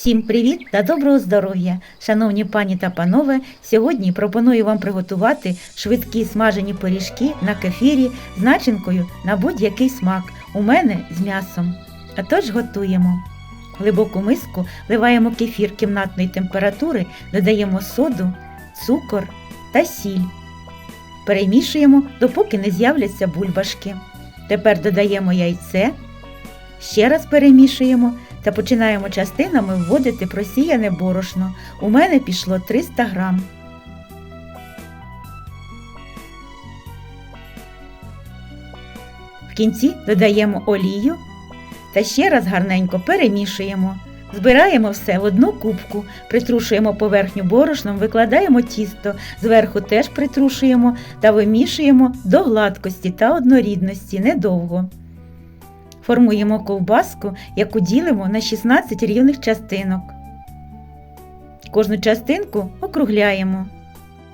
Всім привіт та доброго здоров'я! Шановні пані та панове, сьогодні пропоную вам приготувати швидкі смажені пиріжки на кефірі з начинкою на будь-який смак. У мене з м'ясом. А тож готуємо. В глибоку миску вливаємо кефір кімнатної температури, додаємо соду, цукор та сіль. Перемішуємо, допоки не з'являться бульбашки. Тепер додаємо яйце, ще раз перемішуємо та починаємо частинами вводити просіяне борошно. У мене пішло 300 грам. В кінці додаємо олію та ще раз гарненько перемішуємо. Збираємо все в одну кубку, притрушуємо поверхню борошном, викладаємо тісто, зверху теж притрушуємо та вимішуємо до гладкості та однорідності недовго. Формуємо ковбаску, яку ділимо на 16 рівних частинок. Кожну частинку округляємо.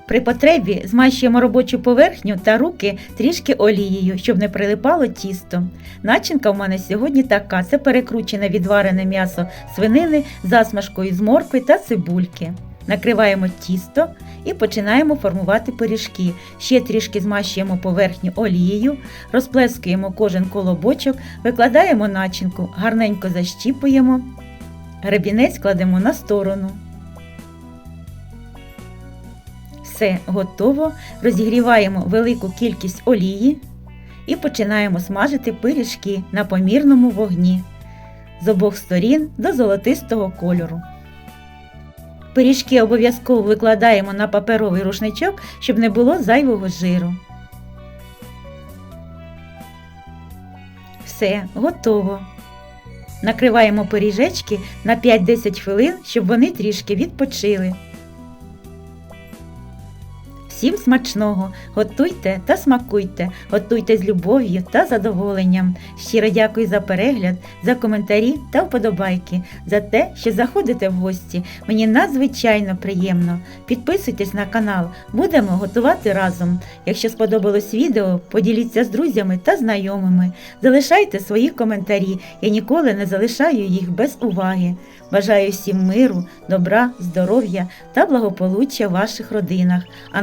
При потребі змащуємо робочу поверхню та руки трішки олією, щоб не прилипало тісто. Начинка в мене сьогодні така: це перекручене відварене м'ясо свинини засмажкою з моркви та цибульки. Накриваємо тісто і починаємо формувати пиріжки. Ще трішки змащуємо поверхню олією, розплескуємо кожен колобочок, викладаємо начинку, гарненько защіпуємо. Гребінець кладемо на сторону. Все готово. Розігріваємо велику кількість олії і починаємо смажити пиріжки на помірному вогні з обох сторін до золотистого кольору. Пиріжки обов'язково викладаємо на паперовий рушничок, щоб не було зайвого жиру. Все, готово. Накриваємо пиріжечки на 5-10 хвилин, щоб вони трішки відпочили. Всім смачного! Готуйте та смакуйте, готуйте з любов'ю та задоволенням. Щиро дякую за перегляд, за коментарі та вподобайки, за те, що заходите в гості. Мені надзвичайно приємно. Підписуйтесь на канал, будемо готувати разом. Якщо сподобалось відео, поділіться з друзями та знайомими. Залишайте свої коментарі, я ніколи не залишаю їх без уваги. Бажаю всім миру, добра, здоров'я та благополуччя в ваших родинах. А